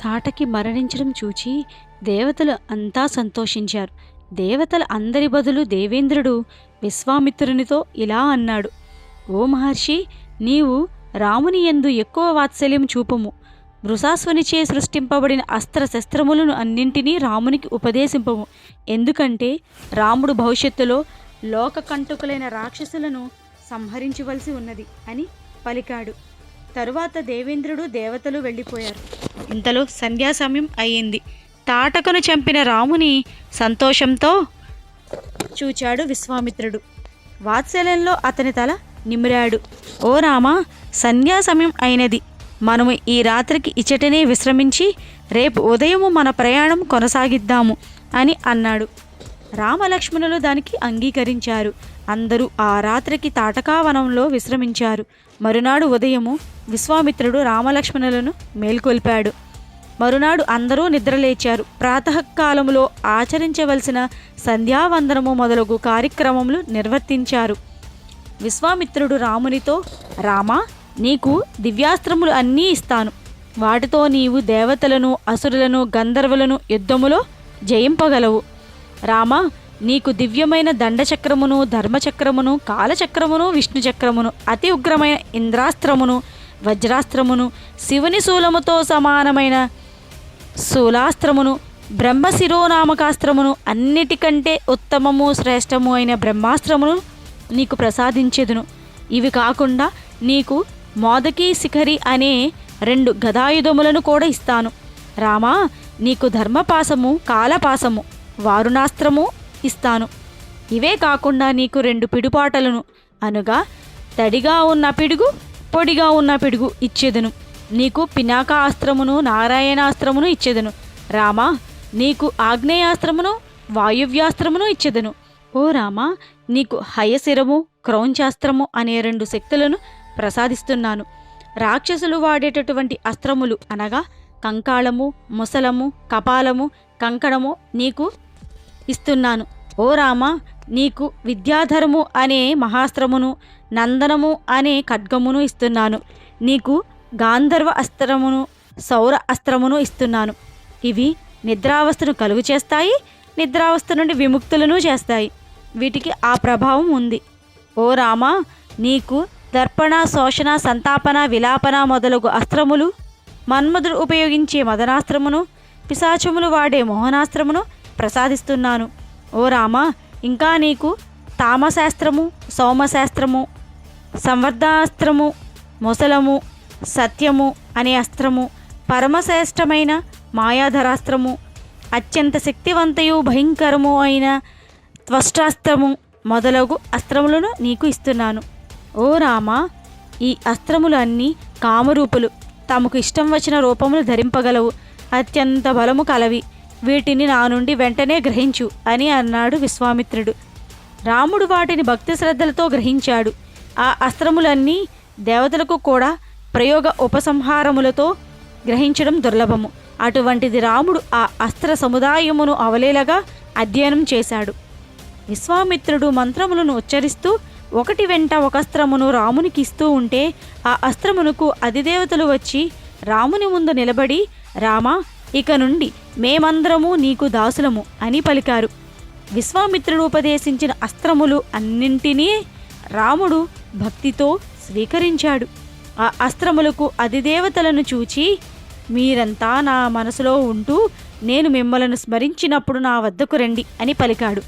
తాటకి మరణించడం చూచి దేవతలు అంతా సంతోషించారు. దేవతల అందరి బదులు దేవేంద్రుడు విశ్వామిత్రునితో ఇలా అన్నాడు. ఓ మహర్షి నీవు రాముని ఎందు ఎక్కువ వాత్సల్యం చూపము. వృషాసునిచే సృష్టింపబడిన అస్త్రశస్త్రములను అన్నింటినీ రామునికి ఉపదేశింపము. ఎందుకంటే రాముడు భవిష్యత్తులో లోకకంటకులైన రాక్షసులను సంహరించవలసి ఉన్నది అని పలికాడు. తరువాత దేవేంద్రుడు దేవతలు వెళ్ళిపోయారు. ఇంతలో సంధ్యా సమయం అయ్యింది. తాటకను చంపిన రాముని సంతోషంతో చూచాడు విశ్వామిత్రుడు. వాత్సల్యంలో అతని తల నిమిరాడు. ఓ రామా సంధ్యా సమయం అయినది. మనము ఈ రాత్రికి ఇచ్చటనే విశ్రమించి రేపు ఉదయము మన ప్రయాణం కొనసాగిద్దాము అని అన్నాడు. రామలక్ష్మణులు దానికి అంగీకరించారు. అందరూ ఆ రాత్రికి తాటకావనంలో విశ్రమించారు. మరునాడు ఉదయము విశ్వామిత్రుడు రామలక్ష్మణులను మేల్కొల్పాడు. మరునాడు అందరూ నిద్రలేచారు. ప్రాతకాలములో ఆచరించవలసిన సంధ్యావందనము మొదలగు కార్యక్రమములు నిర్వర్తించారు. విశ్వామిత్రుడు రామునితో రామా నీకు దివ్యాస్త్రములు అన్నీ ఇస్తాను. వాటితో నీవు దేవతలను అసురులను గంధర్వులను యుద్ధములో జయింపగలవు. రామా నీకు దివ్యమైన దండచక్రమును ధర్మచక్రమును కాలచక్రమును విష్ణుచక్రమును అతి ఉగ్రమైన ఇంద్రాస్త్రమును వజ్రాస్త్రమును శివుని శూలముతో సమానమైన శూలాస్త్రమును బ్రహ్మశిరోనామకాస్త్రమును అన్నిటికంటే ఉత్తమము శ్రేష్టము అయిన బ్రహ్మాస్త్రమును నీకు ప్రసాదించెదును. ఇవి కాకుండా నీకు మోదకి శిఖరి అనే రెండు గదాయుధములను కూడా ఇస్తాను. రామా నీకు ధర్మపాసము కాలపాసము వారుణాస్త్రము ఇస్తాను. ఇవే కాకుండా నీకు రెండు పిడుపాటలను అనగా తడిగా ఉన్న పిడుగు పొడిగా ఉన్న పిడుగు ఇచ్చేదను. నీకు పినాక అస్త్రమును నారాయణాస్త్రమును ఇచ్చేదను. రామా నీకు ఆగ్నేయాస్త్రమును వాయువ్యాస్త్రమును ఇచ్చేదను. ఓ రామా నీకు హయశిరము క్రౌంచాస్త్రము అనే రెండు శక్తులను ప్రసాదిస్తున్నాను. రాక్షసులు వాడేటటువంటి అస్త్రములు అనగా కంకాళము ముసలము కపాలము కంకణము నీకు ఇస్తున్నాను. ఓ రామ నీకు విద్యాధరము అనే మహాస్త్రమును నందనము అనే ఖడ్గమును ఇస్తున్నాను. నీకు గాంధర్వ అస్త్రమును సౌర అస్త్రమును ఇస్తున్నాను. ఇవి నిద్రావస్థను కలుగు చేస్తాయి నిద్రావస్థ నుండి విముక్తులను చేస్తాయి. వీటికి ఆ ప్రభావం ఉంది. ఓ రామా నీకు దర్పణ శోషణ సంతాపన విలాపన మొదలగు అస్త్రములు మన్మధుడు ఉపయోగించే మదనాస్త్రమును పిశాచములు వాడే మోహనాస్త్రమును ప్రసాదిస్తున్నాను. ఓ రామా ఇంకా నీకు తామశాస్త్రము సోమశాస్త్రము సంవర్ధాస్త్రము మొసలము సత్యము అనే అస్త్రము పరమశ్రేష్టమైన మాయాధరాస్త్రము అత్యంత శక్తివంతయు భయంకరము అయిన త్వష్టాస్త్రము మొదలగు అస్త్రములను నీకు ఇస్తున్నాను. ఓ రామా ఈ అస్త్రములు అన్నీ కామరూపులు. తమకు ఇష్టం వచ్చిన రూపములు ధరింపగలవు. అత్యంత బలము కలవి. వీటిని నా నుండి వెంటనే గ్రహించు అని అన్నాడు విశ్వామిత్రుడు. రాముడు వాటిని భక్తి శ్రద్ధలతో గ్రహించాడు. ఆ అస్త్రములన్నీ దేవతలకు కూడా ప్రయోగ ఉపసంహారములతో గ్రహించడం దుర్లభము. అటువంటిది రాముడు ఆ అస్త్ర సముదాయమును అవలేలగా అధ్యయనం చేశాడు. విశ్వామిత్రుడు మంత్రములను ఉచ్చరిస్తూ ఒకటి వెంట ఒక అస్త్రమును రామునికి ఇస్తూ ఉంటే ఆ అస్త్రమునకు అధిదేవతలు వచ్చి రాముని ముందు నిలబడి రామా ఇక నుండి మేమందరము నీకు దాసులము అని పలికారు. విశ్వామిత్రుడు ఉపదేశించిన అస్త్రములు అన్నింటినీ రాముడు భక్తితో స్వీకరించాడు. ఆ అస్త్రములకు అధిదేవతలను చూచి మీరంతా నా మనసులో ఉంటూ నేను మిమ్మలను స్మరించినప్పుడు నా వద్దకు రండి అని పలికాడు.